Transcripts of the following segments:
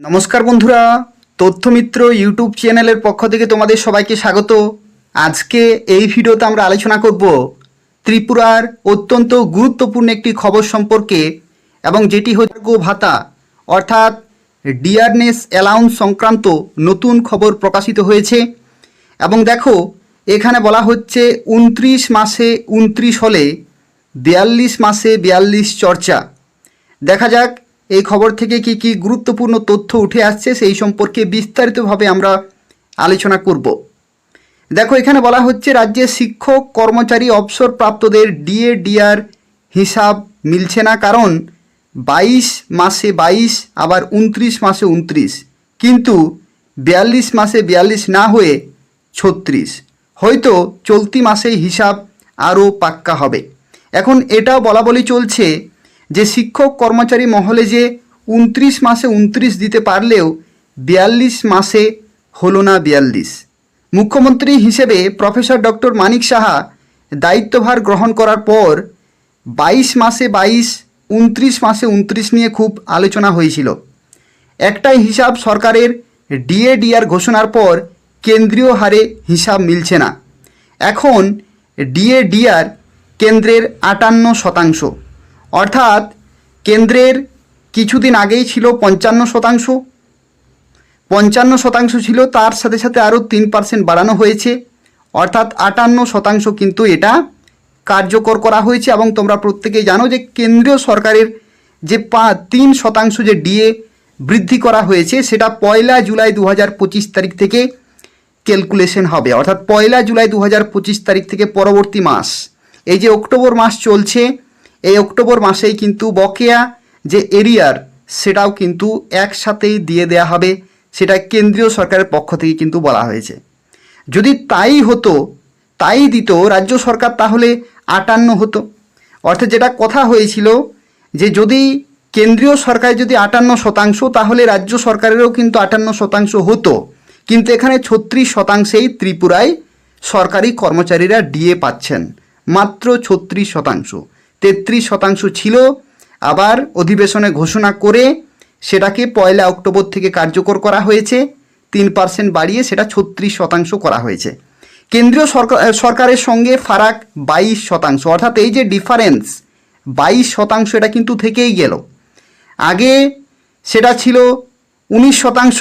নমস্কার বন্ধুরা, তথ্যমিত্র ইউটিউব চ্যানেলের পক্ষ থেকে তোমাদের সবাইকে স্বাগত। আজকে এই ভিডিওতে আমরা আলোচনা করব ত্রিপুরার অত্যন্ত গুরুত্বপূর্ণ একটি খবর সম্পর্কে এবং যেটি হচ্ছে ভাতা, অর্থাৎ ডিয়ারনেস অ্যালাউন্স সংক্রান্ত নতুন খবর প্রকাশিত হয়েছে। এবং দেখো, এখানে বলা হচ্ছে উনত্রিশ মাসে উনত্রিশ হলে বিয়াল্লিশ মাসে বিয়াল্লিশ চর্চা। দেখা যাক এই খবর থেকে কি কি গুরুত্বপূর্ণ তথ্য উঠে আসছে সেই সম্পর্কে বিস্তারিতভাবে আমরা আলোচনা করব। দেখো, এখানে বলা হচ্ছে রাজ্যে শিক্ষক, কর্মচারী, অবসরপ্রাপ্তদের ডিএ ডিআর হিসাব মিলছে না, কারণ বাইশ মাসে বাইশ, আবার উনত্রিশ মাসে উনত্রিশ, কিন্তু বিয়াল্লিশ মাসে বিয়াল্লিশ না হয়ে ছত্রিশ। হয়তো চলতি মাসেই হিসাব আরও পাক্কা হবে। এখন এটাও বলা বলি চলছে যে শিক্ষক কর্মচারী মহলে যে উনত্রিশ মাসে উনত্রিশ দিতে পারলেও বিয়াল্লিশ মাসে হলো না বিয়াল্লিশ। মুখ্যমন্ত্রী হিসেবে প্রফেসর ডক্টর মানিক সাহা দায়িত্বভার গ্রহণ করার পর বাইশ মাসে বাইশ, উনত্রিশ মাসে উনত্রিশ নিয়ে খুব আলোচনা হয়েছিল। একটাই হিসাব সরকারের ডিএ ডিআর ঘোষণার পর কেন্দ্রীয় হারে হিসাব মিলছে না। এখন ডিএ ডিআর কেন্দ্রের আটান্ন শতাংশ। অর্থাৎ কেন্দ্রের কিছুদিন আগেই ছিল পঞ্চান্ন শতাংশ। পঞ্চান্ন শতাংশ ছিল, তার সাথে সাথে আরও তিন পার্সেন্ট বাড়ানো হয়েছে। অর্থাৎ আটান্ন শতাংশ কিন্তু এটা কার্যকর করা হয়েছে এবং তোমরা প্রত্যেকেই জানো যে কেন্দ্রীয় সরকারের যে পা, তিন শতাংশ যে ডিএ বৃদ্ধি করা হয়েছে, সেটা পয়লা জুলাই দু হাজার পঁচিশ তারিখ থেকে ক্যালকুলেশন হবে। অর্থাৎ পয়লা জুলাই দু হাজার পঁচিশ তারিখ থেকে পরবর্তী মাস। এই যে অক্টোবর মাস চলছে এই অক্টোবর মাসেই কিন্তু বকেয়া যে এরিয়ার, সেটাও কিন্তু একসাথেই দিয়ে দেয়া হবে। সেটা কেন্দ্রীয় সরকারের পক্ষ থেকে কিন্তু বলা হয়েছে। যদি তাই হতো, তাই দিত রাজ্য সরকার, তাহলে আটান্ন হতো। অর্থাৎ যেটা কথা হয়েছিল যে যদি কেন্দ্রীয় সরকার যদি আটান্ন শতাংশ, তাহলে রাজ্য সরকারেরও কিন্তু আটান্ন শতাংশ হতো। কিন্তু এখানে ছত্রিশ শতাংশেই ত্রিপুরায় সরকারি কর্মচারীরা ডিএ পাচ্ছেন। মাত্র ছত্রিশ শতাংশ। তেত্রিশ শতাংশ ছিল। আবার অধিবেশনে ঘোষণা করে সেটাকে পয়লা অক্টোবর থেকে কার্যকর করা হয়েছে। তিন পার্সেন্ট বাড়িয়ে সেটা ছত্রিশ শতাংশ করা হয়েছে। কেন্দ্রীয় সরকার সরকারের সঙ্গে ফারাক বাইশ শতাংশ, অর্থাৎ এই যে ডিফারেন্স, বাইশ শতাংশ এটা কিন্তু থেকেই গেল। আগে সেটা ছিল উনিশ শতাংশ,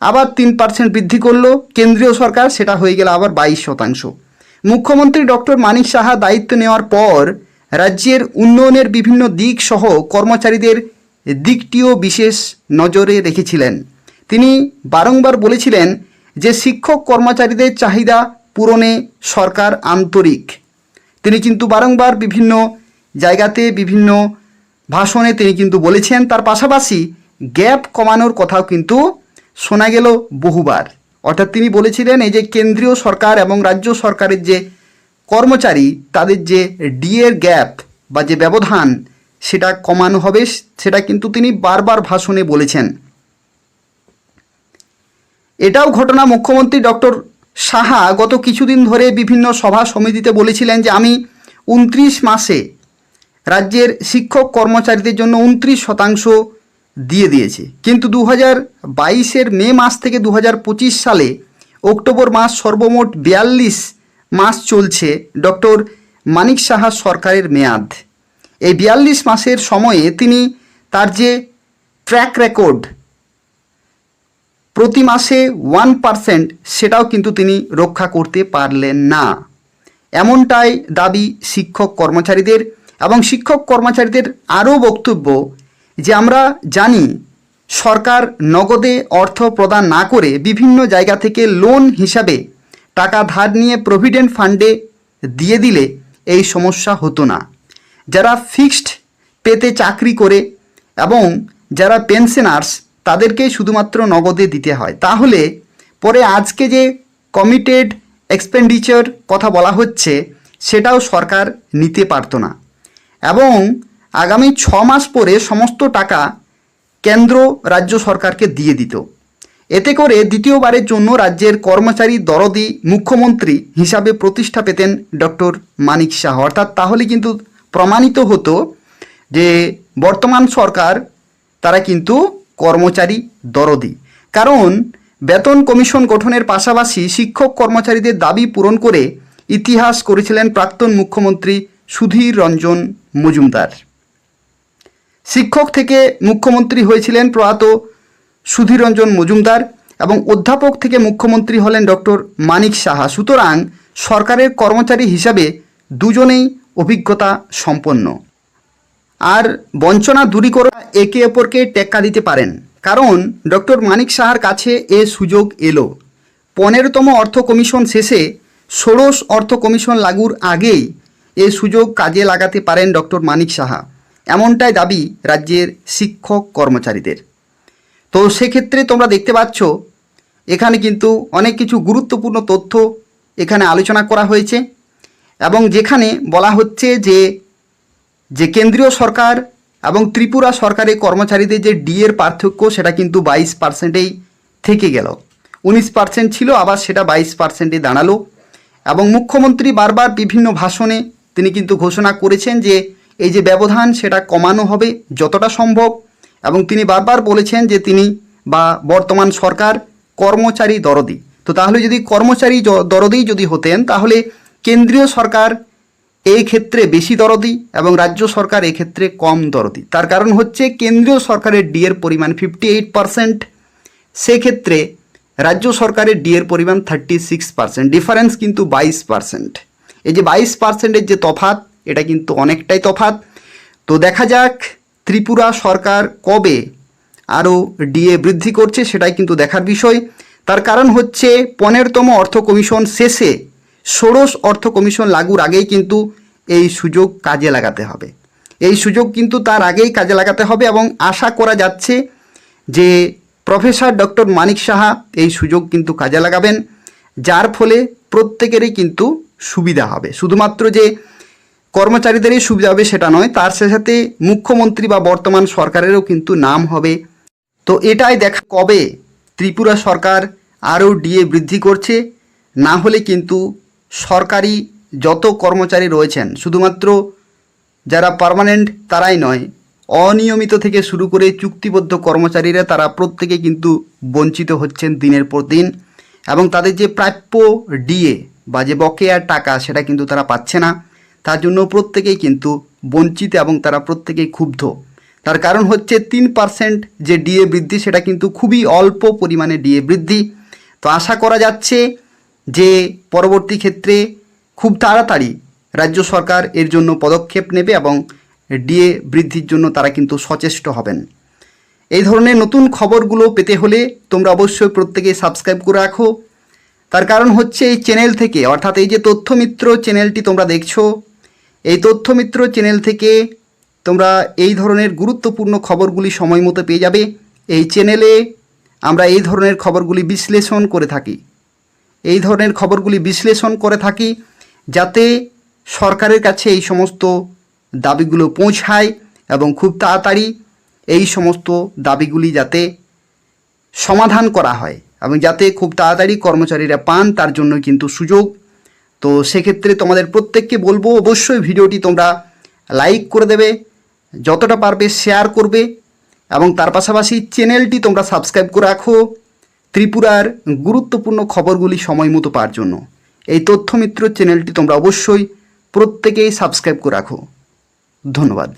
আবার তিন পার্সেন্ট বৃদ্ধি করল, কেন্দ্রীয় সরকার সেটা হয়ে গেল আবার বাইশ শতাংশ। মুখ্যমন্ত্রী ডক্টর মানিক সাহা দায়িত্ব নেওয়ার পর রাজ্যের উন্নয়নের বিভিন্ন দিক সহ কর্মচারীদের দিকটিও বিশেষ নজরে রেখেছিলেন। তিনি বারংবার বলেছিলেন যে শিক্ষক কর্মচারীদের চাহিদা পূরণে সরকার আন্তরিক। তিনি কিন্তু বারংবার বিভিন্ন জায়গাতে বিভিন্ন ভাষণে তিনি কিন্তু বলেছেন, তার পাশাপাশি গ্যাপ কমানোর কথাও কিন্তু শোনা গেল বহুবার। অর্থাৎ তিনি বলেছিলেন, এই যে কেন্দ্রীয় সরকার এবং রাজ্য সরকারের যে কর্মচারী তাদের যে ডিএর গ্যাপ বা যে ব্যবধান, সেটা কমানো হবে, সেটা কিন্তু তিনি বারবার ভাষণে বলেছেন। এটাও ঘটনা মুখ্যমন্ত্রী ডক্টর সাহা গত কিছুদিন ধরে বিভিন্ন সভা সমিতিতে বলেছিলেন যে, আমি উনত্রিশ মাসে রাজ্যের শিক্ষক কর্মচারীদের জন্য উনত্রিশ শতাংশ দিয়ে দিয়েছে। কিন্তু দু হাজার বাইশের মে মাস থেকে দু হাজার পঁচিশ সালে অক্টোবর মাস সর্বমোট বিয়াল্লিশ মাস চলছে ডক্টর মানিক সাহা সরকারের মেয়াদ। এই বিয়াল্লিশ মাসের সময়ে তিনি তার যে ট্র্যাক রেকর্ড প্রতি মাসে ওয়ান পারসেন্ট সেটাও কিন্তু তিনি রক্ষা করতে পারলেন না। এমনটাই দাবি শিক্ষক কর্মচারীদের এবং শিক্ষক কর্মচারীদের আরও বক্তব্য যে আমরা জানি সরকার নগদে অর্থ প্রদান না করে বিভিন্ন জায়গা থেকে লোন হিসাবে টাকা ধার নিয়ে প্রভিডেন্ট ফান্ডে দিয়ে দিলে এই সমস্যা হতো না। যারা ফিক্সড পেতে চাকরি করে এবং যারা পেনশনার্স তাদেরকেই শুধুমাত্র নগদে দিতে হয়। তাহলে পরে আজকে যে কমিটেড এক্সপেন্ডিচার কথা বলা হচ্ছে, সেটাও সরকার নিতে পারতো না। এবং আগামী ছ মাস পরে সমস্ত টাকা কেন্দ্র, রাজ্য সরকারকে দিয়ে দিত। এতে করে দ্বিতীয়বারের জন্য রাজ্যের কর্মচারী দরদি মুখ্যমন্ত্রী হিসাবে প্রতিষ্ঠা পেতেন ডক্টর মানিক শাহ। অর্থাৎ তাহলে কিন্তু প্রমাণিত হতো যে বর্তমান সরকার, তারা কিন্তু কর্মচারী দরদি। কারণ বেতন কমিশন গঠনের পাশাপাশি শিক্ষক কর্মচারীদের দাবি পূরণ করে ইতিহাস করেছিলেন প্রাক্তন মুখ্যমন্ত্রী সুধীর রঞ্জন মজুমদার। শিক্ষক থেকে মুখ্যমন্ত্রী হয়েছিলেন প্রয়াত সুধীর রঞ্জন মজুমদার এবং অধ্যাপক থেকে মুখ্যমন্ত্রী হলেন ডক্টর মানিক সাহা। সুতরাং সরকারের কর্মচারী হিসাবে দুজনেই অভিজ্ঞতা সম্পন্ন। আর বঞ্চনা দূরীকরণ একে অপরকে টেক্কা দিতে পারেন। কারণ ডক্টর মানিক সাহার কাছে এ সুযোগ এলো। পনেরোতম অর্থ কমিশন শেষে ষোড়শ অর্থ কমিশন লাগুর আগেই এ সুযোগ কাজে লাগাতে পারেন ডক্টর মানিক সাহা। এমনটাই দাবি রাজ্যের শিক্ষক কর্মচারীদের। তো সেক্ষেত্রে তোমরা দেখতে পাচ্ছ, এখানে কিন্তু অনেক কিছু গুরুত্বপূর্ণ তথ্য এখানে আলোচনা করা হয়েছে এবং যেখানে বলা হচ্ছে যে যে কেন্দ্রীয় সরকার এবং ত্রিপুরা সরকারের কর্মচারীদের যে ডিএর পার্থক্য সেটা কিন্তু বাইশ পার্সেন্টেই থেকে গেল। উনিশ পার্সেন্ট ছিল, আবার সেটা বাইশ পার্সেন্টে দাঁড়াল এবং মুখ্যমন্ত্রী বারবার বিভিন্ন ভাষণে তিনি কিন্তু ঘোষণা করেছেন যে, এই যে ব্যবধান সেটা কমানো হবে যতটা সম্ভব। এবং তিনি বারবার বলেছেন যে তিনি বা বর্তমান সরকার কর্মচারী দরদি। তো তাহলে যদি কর্মচারী দরদি যদি হতেন, তাহলে কেন্দ্রীয় সরকার এই ক্ষেত্রে বেশি দরদি এবং রাজ্য সরকার এক্ষেত্রে কম দরদি। তার কারণ হচ্ছে কেন্দ্রীয় সরকারের ডিএর পরিমাণ ফিফটি এইট পারসেন্ট সেক্ষেত্রে রাজ্য সরকারের ডিএর পরিমাণ থার্টি সিক্স পার্সেন্ট ডিফারেন্স কিন্তু বাইশ পার্সেন্ট এই যে বাইশ পার্সেন্টের যে তফাত এটা কিন্তু অনেকটাই তফাত তো দেখা যাক ত্রিপুরা সরকার কবে আরও ডিএ বৃদ্ধি করছে সেটাই কিন্তু দেখার বিষয়। তার কারণ হচ্ছে পনেরোতম অর্থ কমিশন শেষে ষোড়শ অর্থ কমিশন লাগুর আগেই কিন্তু এই সুযোগ কাজে লাগাতে হবে। এই সুযোগ কিন্তু তার আগেই কাজে লাগাতে হবে এবং আশা করা যাচ্ছে যে প্রফেসর ডক্টর মানিক সাহা এই সুযোগ কিন্তু কাজে লাগাবেন, যার ফলে প্রত্যেকেরই কিন্তু সুবিধা হবে। শুধুমাত্র যে কর্মচারীদেরই সুবিধা হবে সেটা নয়, তার সাথে সাথে মুখ্যমন্ত্রী বা বর্তমান সরকারেরও কিন্তু নাম হবে। তো এটাই দেখা কবে ত্রিপুরা সরকার আরও ডিএ বৃদ্ধি করছে, না হলে কিন্তু সরকারি যত কর্মচারী রয়েছেন, শুধুমাত্র যারা পার্মানেন্ট তারাই নয়, অনিয়মিত থেকে শুরু করে চুক্তিবদ্ধ কর্মচারীরা তারা প্রত্যেকে কিন্তু বঞ্চিত হচ্ছেন দিনের পর দিন। এবং তাদের যে প্রাপ্য ডিএ বা যে বকেয়ার টাকা, সেটা কিন্তু তারা পাচ্ছে না। তার জন্য প্রত্যেকেই কিন্তু বঞ্চিত এবং তারা প্রত্যেকেই ক্ষুব্ধ। তার কারণ হচ্ছে তিন পার্সেন্ট যে ডিএ বৃদ্ধি, সেটা কিন্তু খুবই অল্প পরিমাণে ডিএ বৃদ্ধি। তো আশা করা যাচ্ছে যে পরবর্তী ক্ষেত্রে খুব তাড়াতাড়ি রাজ্য সরকার এর জন্য পদক্ষেপ নেবে এবং ডিএ বৃদ্ধির জন্য তারা কিন্তু সচেষ্ট হবেন। এই ধরনের নতুন খবরগুলো পেতে হলে তোমরা অবশ্যই প্রত্যেকে সাবস্ক্রাইব করে রাখো। তার কারণ হচ্ছে এই চ্যানেল থেকে, অর্থাৎ এই যে তথ্যমিত্র চ্যানেলটি তোমরা দেখছ এই তথ্যমিত্র চ্যানেল থেকে তোমরা এই ধরনের গুরুত্বপূর্ণ খবরগুলি সময় মতো পেয়ে যাবে। এই চ্যানেলে আমরা এই ধরনের খবরগুলি বিশ্লেষণ করে থাকি। এই ধরনের খবরগুলি বিশ্লেষণ করে থাকি যাতে সরকারের কাছে এই সমস্ত দাবিগুলো পৌঁছায় এবং খুব তাড়াতাড়ি এই সমস্ত দাবিগুলি যাতে সমাধান করা হয় এবং যাতে খুব তাড়াতাড়ি কর্মচারীরা পান, তার জন্য কিন্তু সুযোগ তো সেক্ষেত্রে তোমাদের প্রত্যেককে বলব, অবশ্যই ভিডিওটি তোমরা লাইক করে দেবে, যতটা পারবে শেয়ার করবে, এবং তার পাশাপাশি চ্যানেলটি তোমরা সাবস্ক্রাইব করে রাখো ত্রিপুরার গুরুত্বপূর্ণ খবরগুলি সময় মতো পাওয়ার জন্য। এই তথ্যমিত্র চ্যানেলটি তোমরা অবশ্যই প্রত্যেকেই সাবস্ক্রাইব করে রাখো। ধন্যবাদ।